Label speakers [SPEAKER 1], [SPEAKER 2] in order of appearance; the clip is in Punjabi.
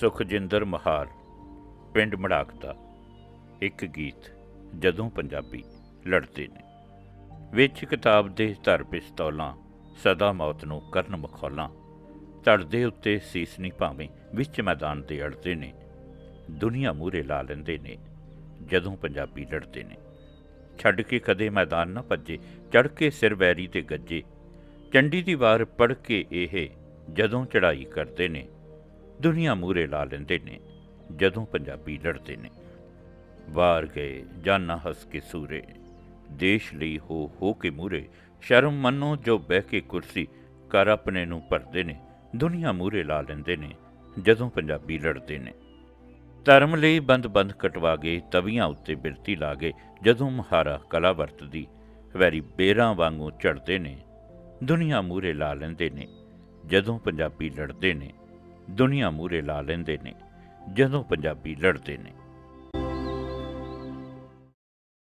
[SPEAKER 1] ਸੁਖਜਿੰਦਰ ਮਹਾਰ ਪਿੰਡ ਮੜਾਕਦਾ ਇੱਕ ਗੀਤ ਜਦੋਂ ਪੰਜਾਬੀ ਲੜਦੇ ਨੇ। ਵਿੱਚ ਕਿਤਾਬ ਦੇ ਧਰ ਪਿਸਤੌਲਾਂ, ਸਦਾ ਮੌਤ ਨੂੰ ਕਰਨ ਮਖੌਲਾਂ। ਧੜਦੇ ਉੱਤੇ ਸੀਸ ਨਹੀਂ ਭਾਵੇਂ ਵਿੱਚ ਮੈਦਾਨ 'ਤੇ ਅੜਦੇ ਨੇ। ਦੁਨੀਆ ਮੂਰੇ ਲਾ ਲੈਂਦੇ ਨੇ, ਜਦੋਂ ਪੰਜਾਬੀ ਲੜਦੇ ਨੇ। ਛੱਡ ਕੇ ਕਦੇ ਮੈਦਾਨ ਨਾ ਭੱਜੇ ਚੜ ਕੇ ਸਿਰ ਵੈਰੀ ਤੇ ਗੱਜੇ। ਚੰਡੀ ਦੀ ਵਾਰ ਪੜ ਕੇ ਇਹ ਜਦੋਂ ਚੜਾਈ ਕਰਦੇ ਨੇ ਦੁਨੀਆ ਮੂਰੇ ਲਾ ਲੈਂਦੇ ਨੇ, ਜਦੋਂ ਪੰਜਾਬੀ ਲੜਦੇ ਨੇ। ਵਾਰ ਗਏ, ਜਾਨਾ ਹੱਸ ਕੇ ਸੂਰੇ। ਦੇਸ਼ ਲਈ ਹੋ ਹੋ ਕੇ ਮੂਰੇ ਸ਼ਰਮ ਮੰਨੋ ਜੋ ਬਹਿ ਕੇ ਕੁਰਸੀ ਕਰ ਆਪਣੇ ਨੂੰ ਭਰਦੇ ਨੇ, ਦੁਨੀਆ ਮੂਰੇ ਲਾ ਲੈਂਦੇ ਨੇ, ਜਦੋਂ ਪੰਜਾਬੀ ਲੜਦੇ ਨੇ। ਧਰਮ ਲਈ ਬੰਦ-ਬੰਦ ਕਟਵਾ ਗਏ, ਤਵੀਆਂ ਉੱਤੇ ਬਿਰਤੀ ਲਾ ਗਏ, ਜਦੋਂ ਮਹਾਰਾ ਕਲਾ ਵਰਤਦੀ, ਵੈਰੀ ਬੇਰਾਂ ਵਾਂਗੂ ਝੜਦੇ ਨੇ, ਦੁਨੀਆ ਮੂਰੇ ਲਾ ਲੈਂਦੇ ਨੇ, ਜਦੋਂ ਪੰਜਾਬੀ ਲੜਦੇ ਨੇ। ਦੁਨੀਆ ਮੂਰੇ ਲਾ ਲੈਂਦੇ ਨੇ ਜਦੋਂ ਪੰਜਾਬੀ ਲੜਦੇ ਨੇ।